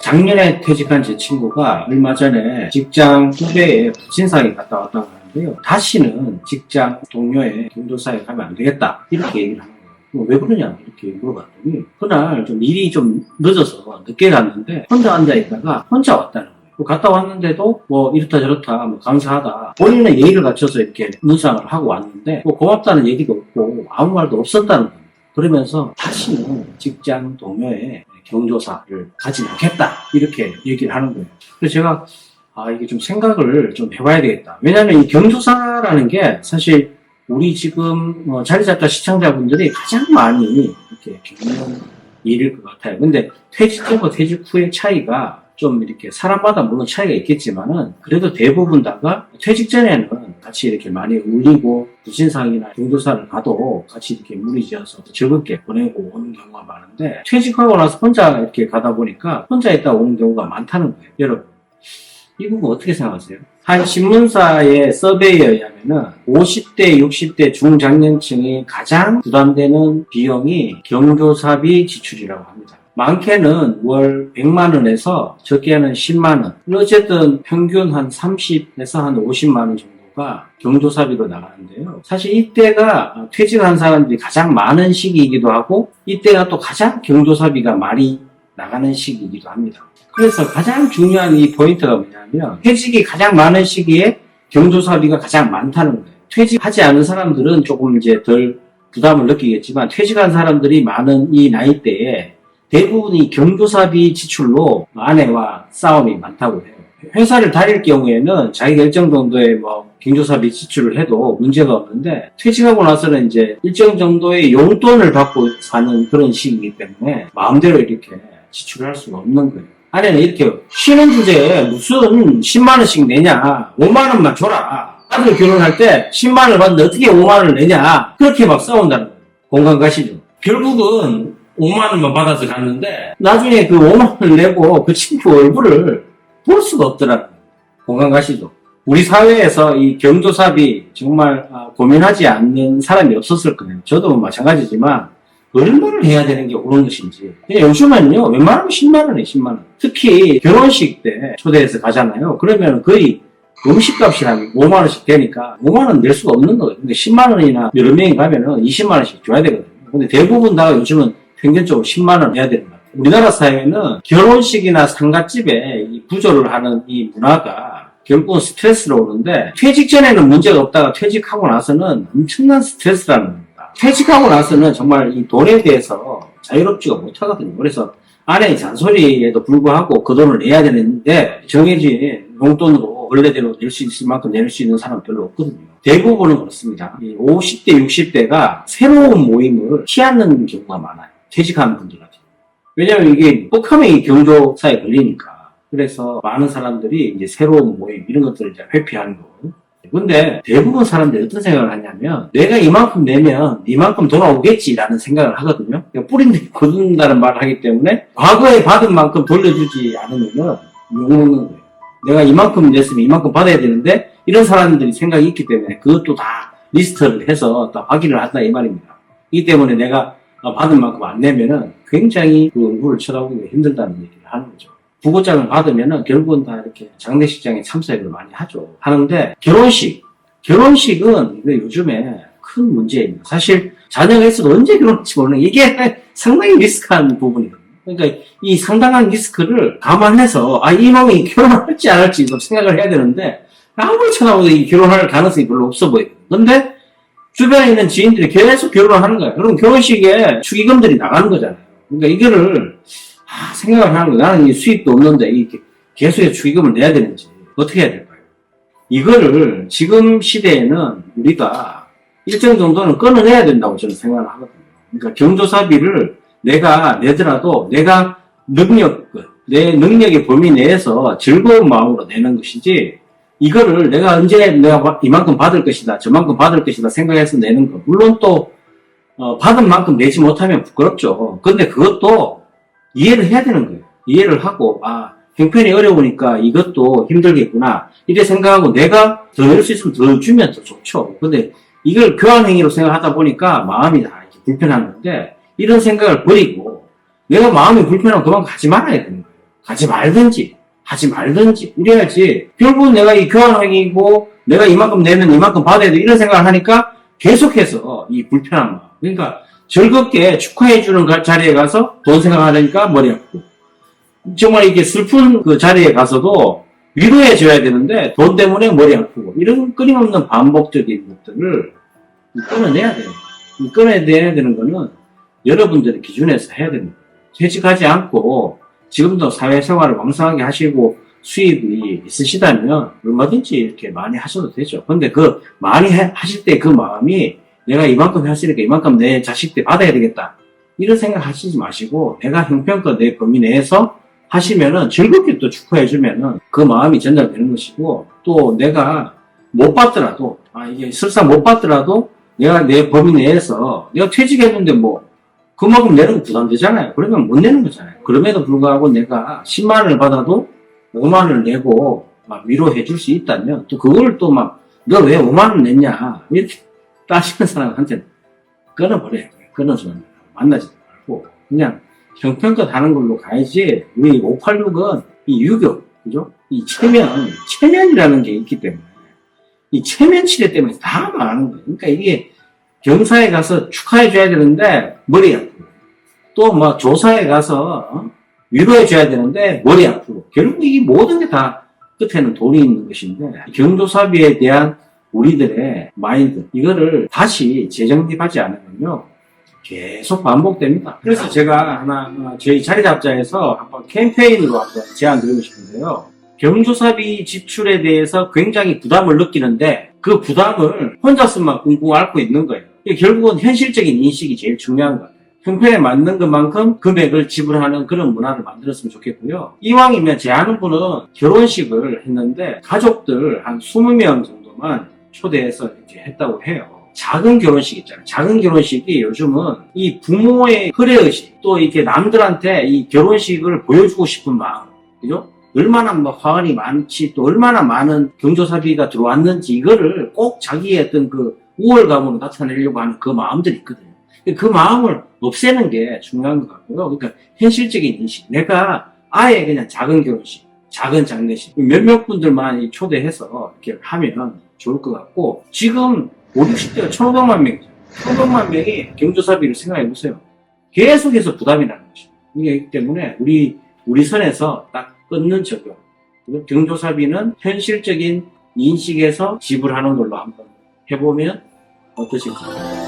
작년에 퇴직한 제 친구가 얼마 전에 직장 후배에 부친상에 갔다 왔다고 하는데요. 다시는 직장 동료의 경조사에 가면 안 되겠다. 이렇게 얘기를. 그럼 왜 그러냐? 이렇게 물어봤더니 그날 좀 일이 좀 늦어서 늦게 갔는데 혼자 앉아 있다가 혼자 왔다는 거예요. 그 갔다 왔는데도 뭐 이렇다 저렇다 뭐 감사하다 본인의 예의를 갖춰서 이렇게 문상을 하고 왔는데 뭐 고맙다는 얘기도 없고 아무 말도 없었다는 거예요. 그러면서 다시는 직장 동료의 경조사를 가지 않겠다 이렇게 얘기를 하는 거예요. 그래서 제가 아 이게 좀 생각을 좀 해봐야 되겠다. 왜냐하면 이 경조사라는 게 사실 우리 지금 어, 자리 잡자 시청자분들이 가장 많이 이렇게 겪는 일일 것 같아요. 근데 퇴직 전과 퇴직 후의 차이가 좀 이렇게 사람마다 물론 차이가 있겠지만은 그래도 대부분 다가 퇴직 전에는 같이 이렇게 많이 울리고 부신상이나 경조사를 가도 같이 이렇게 무리지어서 즐겁게 보내고 오는 경우가 많은데 퇴직하고 나서 혼자 이렇게 가다 보니까 혼자 있다 오는 경우가 많다는 거예요. 여러분 이 부분 어떻게 생각하세요? 한 신문사의 서베이에 의하면은 50대, 60대 중장년층이 가장 부담되는 비용이 경조사비 지출이라고 합니다. 많게는 월 100만 원에서 적게는 10만 원. 어쨌든 평균 한 30에서 한 50만 원 정도 가 경조사비로 나가는데요. 사실 이때가 퇴직한 사람들이 가장 많은 시기이기도 하고 이때가 또 가장 경조사비가 많이 나가는 시기이기도 합니다. 그래서 가장 중요한 이 포인트가 뭐냐면 퇴직이 가장 많은 시기에 경조사비가 가장 많다는 거예요. 퇴직하지 않은 사람들은 조금 이제 덜 부담을 느끼겠지만 퇴직한 사람들이 많은 이 나이대에 대부분이 경조사비 지출로 아내와 싸움이 많다고 해요. 회사를 다닐 경우에는 자기가 일정 정도의 뭐 경조사비 지출을 해도 문제가 없는데 퇴직하고 나서는 이제 일정 정도의 용돈을 받고 사는 그런 시기이기 때문에 마음대로 이렇게 지출을 할 수가 없는 거예요. 아내는 이렇게 쉬는 주제에 무슨 10만 원씩 내냐 5만 원만 줘라 아들 결혼할 때 10만 원을 받는데 어떻게 5만 원을 내냐 그렇게 막 싸운다는 거예요. 공감 가시죠? 결국은 5만 원만 받아서 갔는데 나중에 그 5만 원을 내고 그 친구 얼굴을 볼 수가 없더라고요. 공감 가시죠? 우리 사회에서 이 경조사비 정말 아, 고민하지 않는 사람이 없었을 거예요. 저도 마찬가지지만 얼마를 해야 되는 게 옳은 것인지. 요즘은요, 웬만하면 10만원에 10만원. 특히 결혼식 때 초대해서 가잖아요. 그러면 거의 음식값이 한 5만원씩 되니까 5만원 낼 수가 없는 거예요. 근데 10만원이나 여러 명이 가면은 20만원씩 줘야 되거든요. 근데 대부분 다 요즘은 평균적으로 10만원 내야 되는 것 같아요. 우리나라 사회는 결혼식이나 상가집에 이 부조를 하는 이 문화가 결국은 스트레스로 오는데 퇴직 전에는 문제가 없다가 퇴직하고 나서는 엄청난 스트레스라는 겁니다. 퇴직하고 나서는 정말 이 돈에 대해서 자유롭지가 못하거든요. 그래서 아내의 잔소리에도 불구하고 그 돈을 내야 되는데 정해진 용돈으로 원래대로 낼 수 있을 만큼 낼 수 있는 사람은 별로 없거든요. 대부분은 그렇습니다. 이 50대, 60대가 새로운 모임을 피하는 경우가 많아요. 퇴직하는 분들 같은 경우. 왜냐하면 이게 이 경조사에 걸리니까. 그래서 많은 사람들이 이제 새로운 모임 이런 것들을 이제 회피하는 거고. 근데 대부분 사람들이 어떤 생각을 하냐면 내가 이만큼 내면 이만큼 돌아오겠지라는 생각을 하거든요. 그러니까 뿌린데 거둔다는 말을 하기 때문에 과거에 받은 만큼 돌려주지 않으면은 욕먹는 거예요. 내가 이만큼 냈으면 이만큼 받아야 되는데 이런 사람들이 생각이 있기 때문에 그것도 다 리스트를 해서 다 확인을 한다 이 말입니다. 이 때문에 내가 받은 만큼 안 내면은 굉장히 그 얼굴을 쳐다보기가 힘들다는 얘기를 하는 거죠. 부고장을 받으면은 결국은 다 이렇게 장례식장에 참석을 많이 하죠. 하는데 결혼식, 결혼식은 요즘에 큰 문제입니다. 사실 자녀가 있어도 언제 결혼할지 모르는 이게 상당히 리스크한 부분이거든요. 그러니까 이 상당한 리스크를 감안해서 아 이 놈이 결혼할지 안 할지 좀 생각을 해야 되는데 아무리 쳐다보도 이 결혼할 가능성이 별로 없어 보여요. 근데 주변에 있는 지인들이 계속 결혼을 하는 거야. 그럼 결혼식에 축의금들이 나가는 거잖아요. 그러니까 이거를 아, 생각을 하는 거야. 나는 이 수입도 없는데 이렇게 계속 축의금을 내야 되는지 어떻게 해야 될까요? 이거를 지금 시대에는 우리가 일정 정도는 끊어내야 된다고 저는 생각을 하거든요. 그러니까 경조사비를 내가 내더라도 내가 능력, 내 능력의 범위 내에서 즐거운 마음으로 내는 것이지 이거를 내가 언제 내가 이만큼 받을 것이다, 저만큼 받을 것이다 생각해서 내는 거. 물론 또, 어, 받은 만큼 내지 못하면 부끄럽죠. 근데 그것도 이해를 해야 되는 거예요. 이해를 하고, 아, 형편이 어려우니까 이것도 힘들겠구나. 이래 생각하고 내가 더낼수 있으면 더 주면 더 좋죠. 근데 이걸 교환행위로 생각하다 보니까 마음이 다 이렇게 불편한 건데, 이런 생각을 버리고 내가 마음이 불편하면 그만 가지 말아야 되는 거예요. 가지 말든지 하지 말든지 이래야지 결국은 내가 이 교환행위고 내가 이만큼 내면 이만큼 받아야 돼 이런 생각을 하니까 계속해서 이 불편한 마음 그러니까 즐겁게 축하해주는 가- 자리에 가서 돈 생각하니까 머리 아프고 정말 이게 슬픈 그 자리에 가서도 위로해줘야 되는데 돈 때문에 머리 아프고 이런 끊임없는 반복적인 것들을 끊어내야 돼요. 이 끊어내야 되는 거는 여러분들의 기준에서 해야 됩니다. 퇴직하지 않고 지금도 사회생활을 왕성하게 하시고 수입이 있으시다면 얼마든지 이렇게 많이 하셔도 되죠. 근데 그 많이 해- 하실 때 그 마음이 내가 이만큼 했으니까 이만큼 내 자식들 받아야 되겠다. 이런 생각 하시지 마시고 내가 형편껏 내 범위 내에서 하시면은 즐겁게 또 축하해주면은 그 마음이 전달되는 것이고 또 내가 못 받더라도 아 이게 설사 못 받더라도 내가 내 범위 내에서 내가 퇴직했는데 뭐 그만큼 내는 거 부담되잖아요. 그러면 못 내는 거잖아요. 그럼에도 불구하고 내가 10만 원을 받아도 5만 원을 내고 막 위로해 줄 수 있다면 또 그걸 또 막 너 왜 5만 원 냈냐 이렇게 따시는 사람한테 끊어버려요. 끊어서 만나지도 말고 그냥 형편껏 하는 걸로 가야지 우리 586은 이 유교 그죠? 이 체면 체면이라는 게 있기 때문에 이 체면 치레 때문에 다 망하는 거예요. 그러니까 이게 경사에 가서 축하해 줘야 되는데 머리 아프고 또막 조사에 가서 어? 위로해 줘야 되는데 머리 아프고 결국 이 모든 게 다 끝에는 돈이 있는 것인데 경조사비에 대한 우리들의 마인드 이거를 다시 재정립하지 않으면요 계속 반복됩니다. 그래서 제가 하나 어, 저희 자리 잡자에서 한번 캠페인으로 한번 제안 드리고 싶은데요. 경조사비 지출에 대해서 굉장히 부담을 느끼는데 그 부담을 혼자서만 꿍꿍 앓고 있는 거예요. 결국은 현실적인 인식이 제일 중요한 것 같아요. 형편에 맞는 것만큼 금액을 지불하는 그런 문화를 만들었으면 좋겠고요. 이왕이면 제 아는 분은 결혼식을 했는데 가족들 한 20명 정도만 초대해서 이렇게 했다고 해요. 작은 결혼식 있잖아요. 작은 결혼식이 요즘은 이 부모의 허례의식 또 이렇게 남들한테 이 결혼식을 보여주고 싶은 마음, 그죠? 얼마나 뭐 화환이 많지 또 얼마나 많은 경조사비가 들어왔는지 이거를 꼭 자기의 어떤 그 우월감으로 나타내려고 하는 그 마음들이 있거든요. 그 마음을 없애는 게 중요한 것 같고요. 그러니까 현실적인 인식. 내가 아예 그냥 작은 결혼식, 작은 장례식 몇몇 분들만 이 초대해서 이렇게 하면 좋을 것 같고 지금 5, 60대가 1,500만 명이죠. 1,500만 명이 경조사비를 생각해 보세요. 계속해서 부담이 나는 것이죠. 그렇기 때문에 우리 우리 선에서 딱 끊는 적용. 경조사비는 현실적인 인식에서 지불하는 걸로 한번 해보면 어떠실까요?